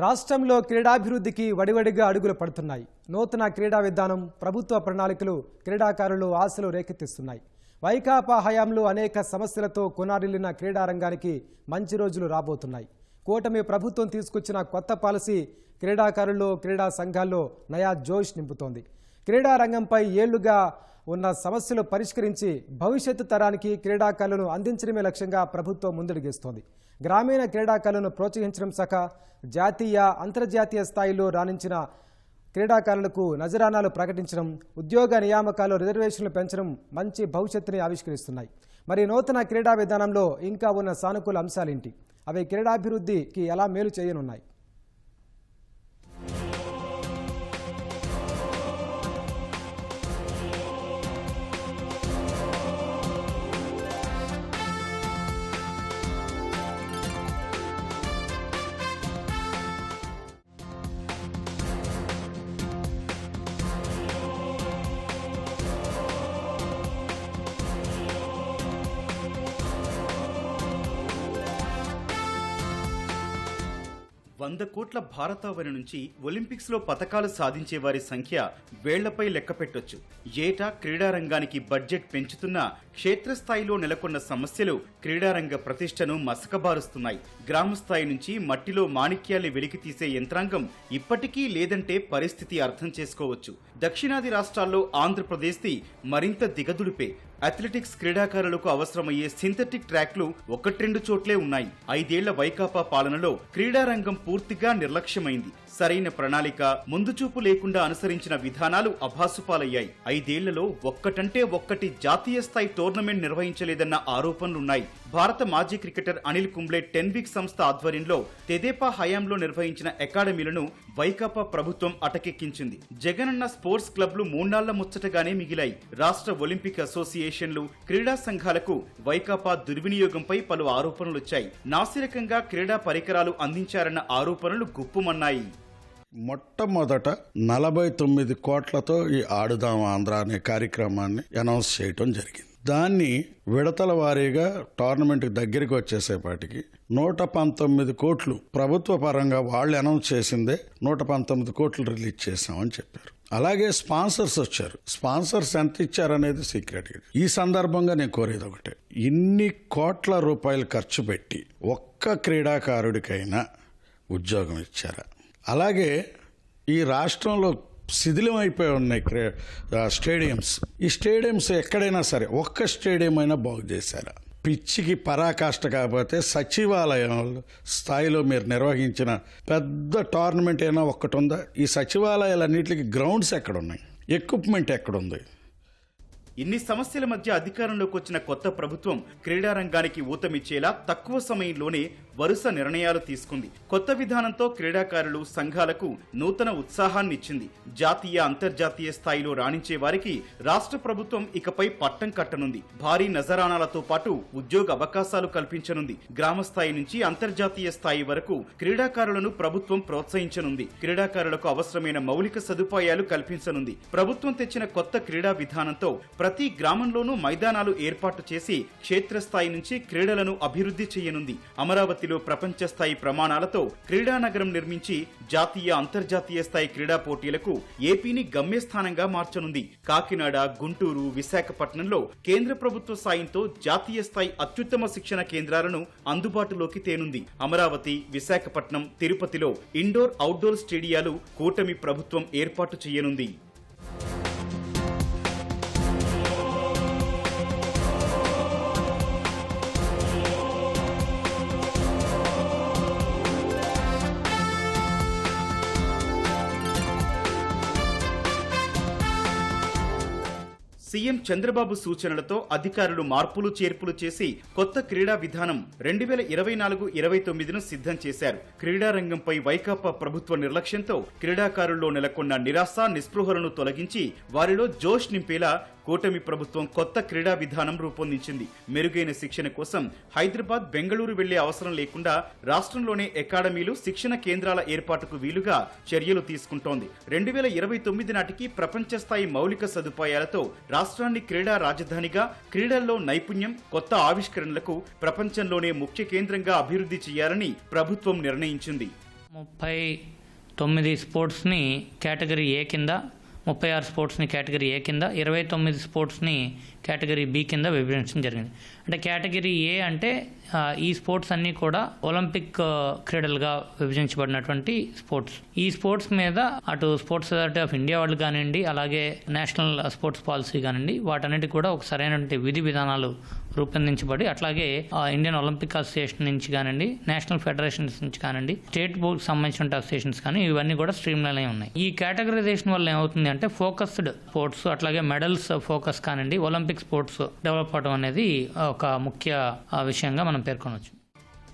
రాష్ట్రంలో క్రీడాభివృద్ధికి వడివడిగా అడుగులు పడుతున్నాయి. నూతన క్రీడా విధానం ప్రభుత్వ ప్రణాళికలు క్రీడాకారులు ఆశలు రేకెత్తిస్తున్నాయి. వైకాపా హయాంలో అనేక సమస్యలతో కొనారిల్లిన క్రీడారంగానికి మంచి రోజులు రాబోతున్నాయి. కూటమి ప్రభుత్వం తీసుకొచ్చిన కొత్త పాలసీ క్రీడాకారుల్లో క్రీడా సంఘాల్లో నయా జోష్ నింపుతోంది. క్రీడారంగంపై ఏళ్ళుగా ఉన్న సమస్యలు పరిష్కరించి భవిష్యత్తు తరానికి క్రీడాకారులను అందించడమే లక్ష్యంగా ప్రభుత్వం ముందడుగేస్తోంది. గ్రామీణ క్రీడాకారులను ప్రోత్సహించడం సహా జాతీయ అంతర్జాతీయ స్థాయిలో రాణించిన క్రీడాకారులకు నజరానాలు ప్రకటించడం ఉద్యోగ నియామకాలు రిజర్వేషన్లు పెంచడం మంచి భవిష్యత్తుని ఆవిష్కరిస్తున్నాయి. మరి నూతన క్రీడా విధానంలో ఇంకా ఉన్న సానుకూల అంశాలేంటి? అవి క్రీడాభివృద్ధికి ఎలా మేలు చేయనున్నాయి? వంద కోట్ల భారతావని నుంచి ఒలింపిక్స్లో సాధించే వారి సంఖ్య వేళ్ళపై లెక్కపెట్టొచ్చు ఏటా క్రీడారంగానికి బడ్జెట్ పెంచుతున్నా క్షేత్రస్థాయిలో నెలకొన్న సమస్యలు క్రీడారంగ ప్రతిష్టను మసకబారుస్తున్నాయి. గ్రామస్థాయి నుంచి మట్టిలో మాణిక్యాలు వెలికి తీసే యంత్రాంగం ఇప్పటికీ లేదంటే పరిస్థితి అర్థం చేసుకోవచ్చు. దక్షిణాది రాష్ట్రాల్లో ఆంధ్రప్రదేశ్ది మరింత దిగదుడిపే అథ్లెటిక్స్ క్రీడాకారులకు అవసరమయ్యే సింథటిక్ ట్రాక్లు ఒకట్రెండు చోట్లే ఉన్నాయి. ఐదేళ్ళ వైకాపా పాలనలో క్రీడారంగం పూర్తిగా నిర్లక్ష్యమైంది. సరైన ప్రణాళిక ముందుచూపు లేకుండా అనుసరించిన విధానాలు అభాసుపాలయ్యాయి. ఐదేళ్ళలో ఒక్కటంటే ఒక్కటి జాతీయ స్థాయి టోర్నమెంట్ నిర్వహించలేదన్న ఆరోపణలున్నాయి. భారత మాజీ cricketer Anil Kumble Tenvic సంస్థ ఆధ్వర్యంలో తెదేపా హయాంలో నిర్వహించిన అకాడమీలను వైకాపా ప్రభుత్వం అటకెక్కించింది. జగనన్న స్పోర్ట్స్ క్లబ్లు మూన్నాళ్ళ ముచ్చటగానే మిగిలాయి. రాష్ట్ర ఒలింపిక్ అసోసియేషన్లు క్రీడా సంఘాలకు వైకాపా దుర్వినియోగంపై పలు ఆరోపణలొచ్చాయి. నాసిరకంగా క్రీడా పరికరాలు అందించారన్న ఆరోపణలు గుప్పుమన్నాయి. మొట్టమొదట నలభై తొమ్మిది కోట్లతో ఈ ఆడుదాం ఆంధ్ర అనే కార్యక్రమాన్ని అనౌన్స్ చేయటం జరిగింది. దాన్ని విడతల వారీగా టోర్నమెంట్కి దగ్గరికి వచ్చేసేపాటికి నూట పంతొమ్మిది కోట్లు ప్రభుత్వ పరంగా వాళ్ళు అనౌన్స్ చేసిందే నూట పంతొమ్మిది కోట్లు రిలీజ్ చేశామని చెప్పారు. అలాగే స్పాన్సర్స్ వచ్చారు. స్పాన్సర్స్ ఎంత ఇచ్చారనేది సీక్రెట్ ఈ సందర్భంగా నేను కోరేది ఒకటే. ఇన్ని కోట్ల రూపాయలు ఖర్చు పెట్టి ఒక్క క్రీడాకారుడికైనా ఉద్యోగం ఇచ్చారా? అలాగే ఈ రాష్ట్రంలో శిథిలమైపోయి ఉన్నాయి క్రే స్టేడియంస్. ఈ స్టేడియంస్ ఎక్కడైనా సరే ఒక్క స్టేడియం అయినా బాగు చేశారా? పిచ్చికి పరాకాష్ట కాకపోతే సచివాలయం స్థాయిలో మీరు నిర్వహించిన పెద్ద టోర్నమెంట్ అయినా ఒక్కటి ఉందా ఈ సచివాలయాలన్నింటికి గ్రౌండ్స్ ఎక్కడున్నాయి? ఎక్విప్మెంట్ ఎక్కడుంది? ఇన్ని సమస్యల మధ్య అధికారంలోకి వచ్చిన కొత్త ప్రభుత్వం క్రీడారంగానికి ఊతమిచ్చేలా తక్కువ సమయంలోనే వరుస నిర్ణయాలు తీసుకుంది. కొత్త విధానంతో క్రీడాకారులు సంఘాలకు నూతన ఉత్సాహాన్ని ఇచ్చింది జాతీయ అంతర్జాతీయ స్థాయిలో రాణించే వారికి రాష్ట్ర ప్రభుత్వం ఇకపై పట్టం కట్టనుంది. భారీ నజరానాలతో పాటు ఉద్యోగ అవకాశాలు కల్పించనుంది. గ్రామ స్థాయి నుంచి అంతర్జాతీయ స్థాయి వరకు క్రీడాకారులను ప్రభుత్వం ప్రోత్సహించనుంది. క్రీడాకారులకు అవసరమైన మౌలిక సదుపాయాలు కల్పించనుంది. ప్రభుత్వం తెచ్చిన కొత్త క్రీడా విధానంతో ప్రతి గ్రామంలోనూ మైదానాలు ఏర్పాటు చేసి క్షేత్రస్థాయి నుంచి క్రీడలను అభివృద్ధి చేయనుంది. అమరావతి అమరావతిలో ప్రపంచ స్థాయి ప్రమాణాలతో క్రీడానగరం నిర్మించి జాతీయ అంతర్జాతీయ స్థాయి క్రీడా పోటీలకు ఏపీని గమ్యస్థానంగా మార్చనుంది. కాకినాడ గుంటూరు విశాఖపట్నంలో కేంద్ర ప్రభుత్వ సాయంతో జాతీయ స్థాయి అత్యుత్తమ శిక్షణ కేంద్రాలను అందుబాటులోకి తేనుంది. అమరావతి విశాఖపట్నం తిరుపతిలో ఇండోర్ అవుట్డోర్ స్టేడియాలు కూటమి ప్రభుత్వం ఏర్పాటు చేయనుంది. సీఎం చంద్రబాబు సూచనలతో అధికారులు మార్పులు చేర్పులు చేసి కొత్త క్రీడా విధానం రెండు వేల ఇరవై నాలుగు ఇరవై తొమ్మిదిను సిద్ధం చేశారు. క్రీడారంగంపై వైకాపా ప్రభుత్వ నిర్లక్ష్యంతో క్రీడాకారుల్లో నెలకొన్న నిరాశ నిస్పృహలను తొలగించి వారిలో జోష్ నింపేలా కూటమి ప్రభుత్వం కొత్త క్రీడా విధానం రూపొందించింది. మెరుగైన శిక్షణ కోసం హైదరాబాద్ బెంగళూరు వెళ్ళే అవసరం లేకుండా రాష్ట్రంలోనే అకాడమీలు శిక్షణ కేంద్రాల ఏర్పాటుకు వీలుగా చర్యలు తీసుకుంటోంది. రెండు వేల ఇరవై తొమ్మిది నాటికి ప్రపంచ స్థాయి మౌలిక సదుపాయాలతో రాష్ట్రాన్ని క్రీడా రాజధానిగా క్రీడల్లో నైపుణ్యం కొత్త ఆవిష్కరణలకు ప్రపంచంలోనే ముఖ్య కేంద్రంగా అభివృద్ధి చేయాలని ప్రభుత్వం నిర్ణయించింది. ముప్పై తొమ్మిది స్పోర్ట్స్ని కేటగిరీ ఏ కింద ముప్పై ఆరు స్పోర్ట్స్ని కేటగిరీ ఏ కింద ఇరవై తొమ్మిది స్పోర్ట్స్ని కేటగిరీ బి కింద విభజించడం జరిగింది. అంటే కేటగిరీ ఏ అంటే ఈ స్పోర్ట్స్ అన్నీ కూడా ఒలింపిక్ క్రీడలుగా విభజించబడినటువంటి స్పోర్ట్స్. ఈ స్పోర్ట్స్ మీద అటు స్పోర్ట్స్ అథారిటీ ఆఫ్ ఇండియా వాళ్ళు కానివ్వండి అలాగే నేషనల్ స్పోర్ట్స్ పాలసీ కానివ్వండి వాటన్నిటి కూడా ఒక సరైనటువంటి విధి విధానాలు రూపొందించబడి అట్లాగే ఆ, ఇండియన్ ఒలింపిక్ అసోసియేషన్ నుంచి కానివ్వండి నేషనల్ ఫెడరేషన్స్ నుంచి కానివ్వండి స్టేట్ బోర్డ్ సంబంధించిన అసోసియేషన్స్ కానీ ఇవన్నీ కూడా స్ట్రీమ్ లైన్ అయి ఉన్నాయి. ఈ కేటగరైజేషన్ వల్ల ఏమవుతుంది అంటే ఫోకస్డ్ స్పోర్ట్స్ అట్లాగే మెడల్స్ ఫోకస్ కానివ్వండి ఒలింపిక్ స్పోర్ట్స్ డెవలప్ అవడం అనేది ఒక ఒక ముఖ్య ఆ, విషయంగా మనం పేర్కొనవచ్చు.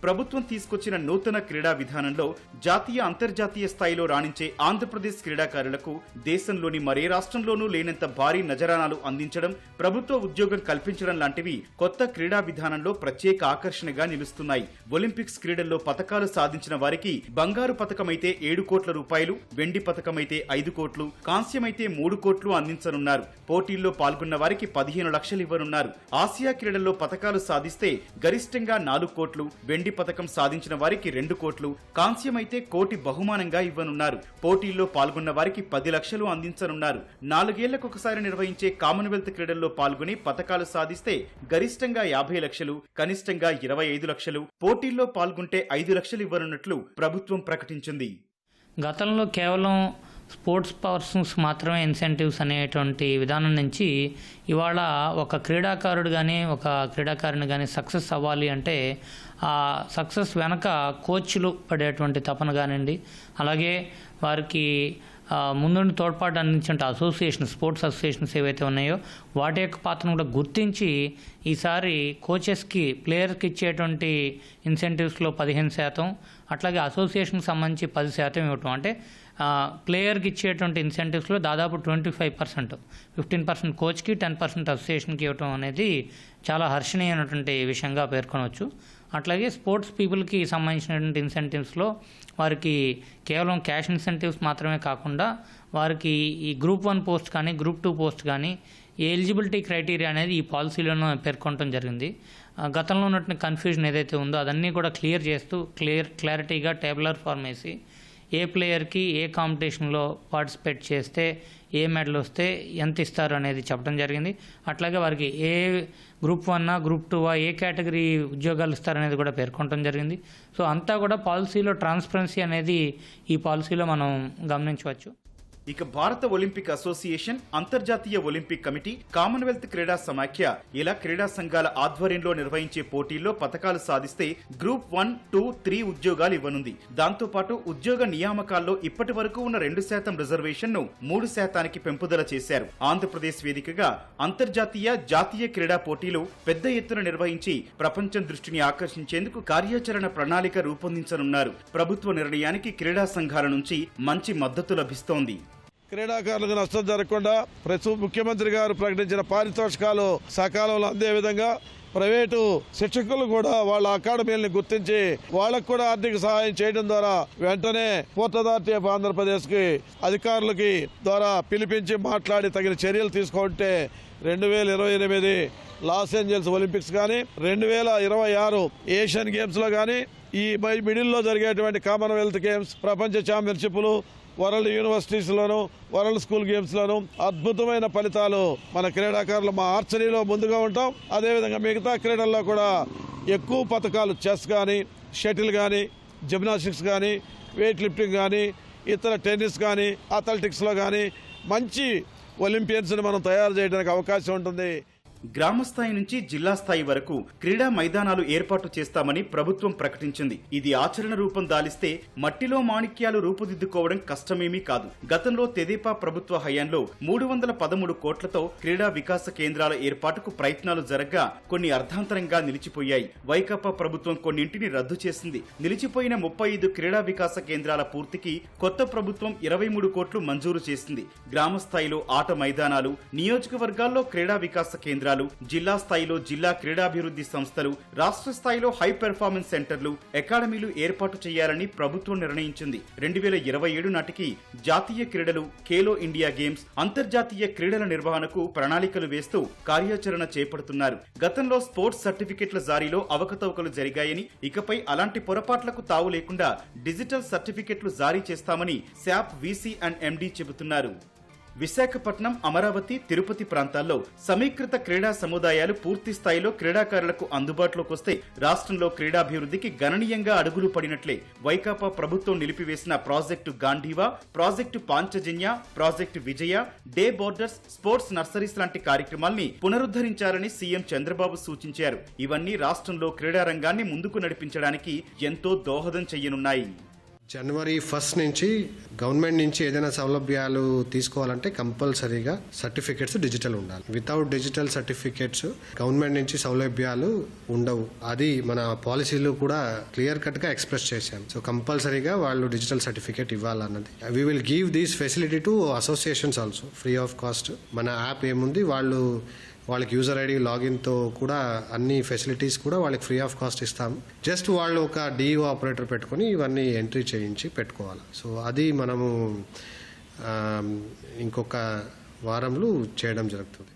ప్రభుత్వం తీసుకొచ్చిన నూతన క్రీడా విధానంలో జాతీయ అంతర్జాతీయ స్థాయిలో రాణించే ఆంధ్రప్రదేశ్ క్రీడాకారులకు దేశంలోని మరే రాష్ట్రంలోనూ లేనంత భారీ నజరానాలు అందించడం ప్రభుత్వ ఉద్యోగం కల్పించడం లాంటివి కొత్త క్రీడా విధానంలో ప్రత్యేక ఆకర్షణగా నిలుస్తున్నాయి. ఒలింపిక్స్ క్రీడల్లో పథకాలు సాధించిన వారికి బంగారు పథకమైతే ఏడు కోట్ల రూపాయలు వెండి పథకమైతే ఐదు కోట్లు కాంస్యమైతే మూడు కోట్లు అందించనున్నారు. పోటీల్లో పాల్గొన్న వారికి పదిహేను లక్షలు ఇవ్వనున్నారు. ఆసియా క్రీడల్లో పథకాలు సాధిస్తే గరిష్టంగా నాలుగు కోట్లు వెండి పతకం సాధించిన వారికి రెండు కోట్లు. కాంస్యమైతే కోటి బహుమానంగా ఇవ్వనున్నారు. పోటీల్లో పాల్గొన్న వారికి పది లక్షలు అందించనున్నారు. నాలుగేళ్ళకొకసారి నిర్వహించే కామన్వెల్త్ క్రీడల్లో పాల్గొని పథకాలు సాధిస్తే గరిష్టంగా యాభై లక్షలు కనిష్టంగా ఇరవై ఐదు లక్షలు పోటీల్లో పాల్గొంటే ఐదు లక్షలు ఇవ్వనున్నట్లు ప్రభుత్వం ప్రకటించింది. గతంలో కేవలం స్పోర్ట్స్ పర్సన్స్ మాత్రమే ఇన్సెంటివ్స్ అనేటువంటి విధానం నుంచి ఇవాళ ఒక క్రీడాకారుడు కానీ ఒక క్రీడాకారుని కానీ సక్సెస్ అవ్వాలి అంటే ఆ సక్సెస్ వెనక కోచ్లు పడేటువంటి తపన కానివ్వండి అలాగే వారికి ముందుండి తోడ్పాటు అందించిన అసోసియేషన్ స్పోర్ట్స్ అసోసియేషన్స్ ఏవైతే ఉన్నాయో వాటి యొక్క పాత్రను కూడా గుర్తించి ఈసారి కోచెస్కి ప్లేయర్కి ఇచ్చేటువంటి ఇన్సెంటివ్స్లో పదిహేను శాతం అట్లాగే అసోసియేషన్కి సంబంధించి పది శాతం ఇవ్వటం. అంటే ప్లేయర్కి ఇచ్చేటువంటి ఇన్సెంటివ్స్లో దాదాపు twenty five percent fifteen percent కోచ్కి ten percent అసోసియేషన్కి ఇవ్వటం అనేది చాలా హర్షణీయమైనటువంటి విషయంగా పేర్కొనవచ్చు. అట్లాగే స్పోర్ట్స్ పీపుల్కి సంబంధించినటువంటి ఇన్సెంటివ్స్లో వారికి కేవలం క్యాష్ ఇన్సెంటివ్స్ మాత్రమే కాకుండా వారికి ఈ గ్రూప్ వన్ పోస్ట్ కానీ గ్రూప్ టూ పోస్ట్ కానీ ఈ ఎలిజిబిలిటీ క్రైటీరియా అనేది ఈ పాలసీలోనూ పేర్కొనడం జరిగింది. ఆ, గతంలో ఉన్నటువంటి కన్ఫ్యూజన్ ఏదైతే ఉందో అదన్నీ కూడా క్లియర్ చేస్తూ క్లియర్ క్లారిటీగా టేబులర్ ఫార్మ్ వేసి ఏ ప్లేయర్కి ఏ కాంపిటీషన్లో పార్టిసిపేట్ చేస్తే ఏ మెడల్ వస్తే ఎంత ఇస్తారు అనేది చెప్పడం జరిగింది. అట్లాగే వారికి A group one group two A category ఉద్యోగాలు ఇస్తారనేది కూడా పేర్కొనడం జరిగింది. సో అంతా కూడా పాలసీలో ట్రాన్స్పరెన్సీ అనేది ఈ పాలసీలో మనం గమనించవచ్చు. ఇక భారత ఒలింపిక్ అసోసియేషన్ అంతర్జాతీయ ఒలింపిక్ కమిటీ కామన్వెల్త్ క్రీడా సమాఖ్య ఇలా క్రీడా సంఘాల ఆధ్వర్యంలో నిర్వహించే పోటీల్లో పథకాలు సాధిస్తే గ్రూప్ వన్ టూ త్రీ ఉద్యోగాలు ఇవ్వనుంది. దాంతోపాటు ఉద్యోగ నియామకాల్లో ఇప్పటి వరకు ఉన్న రెండు శాతం రిజర్వేషన్ను మూడు శాతానికి పెంపుదల చేశారు. ఆంధ్రప్రదేశ్ వేదికగా అంతర్జాతీయ జాతీయ క్రీడా పోటీలు పెద్ద ఎత్తున నిర్వహించి ప్రపంచం దృష్టిని ఆకర్షించేందుకు కార్యాచరణ ప్రణాళిక రూపొందించనున్నారు. ప్రభుత్వ నిర్ణయానికి క్రీడా సంఘాల నుంచి మంచి మద్దతు లభిస్తోంది. క్రీడాకారులకు నష్టం జరగకుండా ప్రతి ముఖ్యమంత్రి గారు ప్రకటించిన పారితోషికాలు సకాలంలో అందే విధంగా ప్రైవేటు శిక్షకులు కూడా వాళ్ళ అకాడమీలను గుర్తించి వాళ్ళకు కూడా ఆర్థిక సహాయం చేయడం ద్వారా వెంటనే పోర్ట్ అథారిటీ ఆఫ్ అధికారులకి ద్వారా పిలిపించి మాట్లాడి తగిన చర్యలు తీసుకుంటే రెండు వేల ఇరవై ఎనిమిది లాస్ ఏంజల్స్ ఒలింపిక్స్ కానీ రెండు వేల ఇరవై ఆరు ఏషియన్ గేమ్స్లో కానీ ఈ మై- మిడిల్లో జరిగేటువంటి కామన్వెల్త్ గేమ్స్ ప్రపంచ ఛాంపియన్షిప్లు వరల్డ్ యూనివర్సిటీస్లోనూ వరల్డ్ స్కూల్ గేమ్స్లోనూ అద్భుతమైన ఫలితాలు మన క్రీడాకారులు మా ఆర్చరీలో ముందుగా ఉంటాం. అదేవిధంగా మిగతా క్రీడల్లో కూడా ఎక్కువ పథకాలు చెస్ కానీ షటిల్ కానీ జిమ్నాస్టిక్స్ కానీ వెయిట్ లిఫ్టింగ్ కానీ ఇతర టెన్నిస్ కానీ అథ్లెటిక్స్లో కానీ మంచి ఒలింపియన్స్ని మనం తయారు చేయడానికి అవకాశం ఉంటుంది. గ్రామ స్థాయి నుంచి జిల్లా స్థాయి వరకు క్రీడా మైదానాలు ఏర్పాటు చేస్తామని ప్రభుత్వం ప్రకటించింది. ఇది ఆచరణ రూపం దాలిస్తే మట్టిలో మాణిక్యాలు రూపుదిద్దుకోవడం కష్టమేమీ కాదు. గతంలో తెదేపా ప్రభుత్వ హయాంలో మూడు వందల పదమూడు కోట్లతో క్రీడా వికాస కేంద్రాల ఏర్పాటుకు ప్రయత్నాలు జరగ్గా కొన్ని అర్ధాంతరంగా నిలిచిపోయాయి. వైకాపా ప్రభుత్వం కొన్నింటిని రద్దు చేసింది. నిలిచిపోయిన ముప్పై ఐదు క్రీడా వికాస కేంద్రాల పూర్తికి కొత్త ప్రభుత్వం ఇరవై మూడు కోట్లు మంజూరు చేసింది. గ్రామ స్థాయిలో ఆట మైదానాలు నియోజకవర్గాల్లో క్రీడా వికాస కేంద్రాలు కేంద్రాలు జిల్లా స్థాయిలో జిల్లా క్రీడాభివృద్ధి సంస్థలు రాష్ట్ర స్థాయిలో హై పెర్ఫార్మెన్స్ సెంటర్లు అకాడమీలు ఏర్పాటు చేయాలని ప్రభుత్వం నిర్ణయించింది. రెండు వేల ఇరవై ఏడు నాటికి జాతీయ క్రీడలు ఖేలో ఇండియా గేమ్స్ అంతర్జాతీయ క్రీడల నిర్వహణకు ప్రణాళికలు వేస్తూ కార్యాచరణ చేపడుతున్నారు. గతంలో స్పోర్ట్స్ సర్టిఫికెట్ల జారీలో అవకతవకలు జరిగాయని ఇకపై అలాంటి పొరపాట్లకు తావు లేకుండా డిజిటల్ సర్టిఫికెట్లు జారీ చేస్తామని శాప్ వీసీ అండ్ ఎండీ చెబుతున్నారు. విశాఖపట్నం అమరావతి తిరుపతి ప్రాంతాల్లో సమీకృత క్రీడా సముదాయాలు పూర్తి స్థాయిలో క్రీడాకారులకు అందుబాటులోకి వస్తే రాష్ట్రంలో క్రీడాభివృద్ధికి గణనీయంగా అడుగులు పడినట్లే వైకాపా ప్రభుత్వం నిలిపివేసిన project Gandiva project Panchajanya project Vijaya day borders sports nurseries లాంటి కార్యక్రమాల్ని పునరుద్ధరించాలని సీఎం చంద్రబాబు సూచించారు. ఇవన్నీ రాష్ట్రంలో క్రీడా రంగాన్ని ముందుకు నడిపించడానికి ఎంతో దోహదం చెయ్యనున్నాయి. జనవరి ఫస్ట్ నుంచి గవర్నమెంట్ నుంచి ఏదైనా సౌలభ్యాలు తీసుకోవాలంటే కంపల్సరీగా సర్టిఫికెట్స్ డిజిటల్ ఉండాలి. వితౌట్ డిజిటల్ సర్టిఫికెట్స్ గవర్నమెంట్ నుంచి సౌలభ్యాలు ఉండవు. అది మన పాలసీలు కూడా క్లియర్ కట్గా ఎక్స్ప్రెస్ చేశాం. సో కంపల్సరీగా వాళ్ళు digital certificate ఇవ్వాలన్నది. We will give these facility to associations also free of cost మన యాప్ ఏముంది? వాళ్ళు వాళ్ళకి యూజర్ ఐడి లాగిన్తో కూడా అన్ని ఫెసిలిటీస్ కూడా వాళ్ళకి ఫ్రీ ఆఫ్ కాస్ట్ ఇస్తాం. జస్ట్ వాళ్ళు ఒక డిఓ ఆపరేటర్ పెట్టుకొని ఇవన్నీ ఎంట్రీ చేయించి పెట్టుకోవాలి. సో అది మనము ఇంకొక వారంలో చేయడం జరుగుతుంది.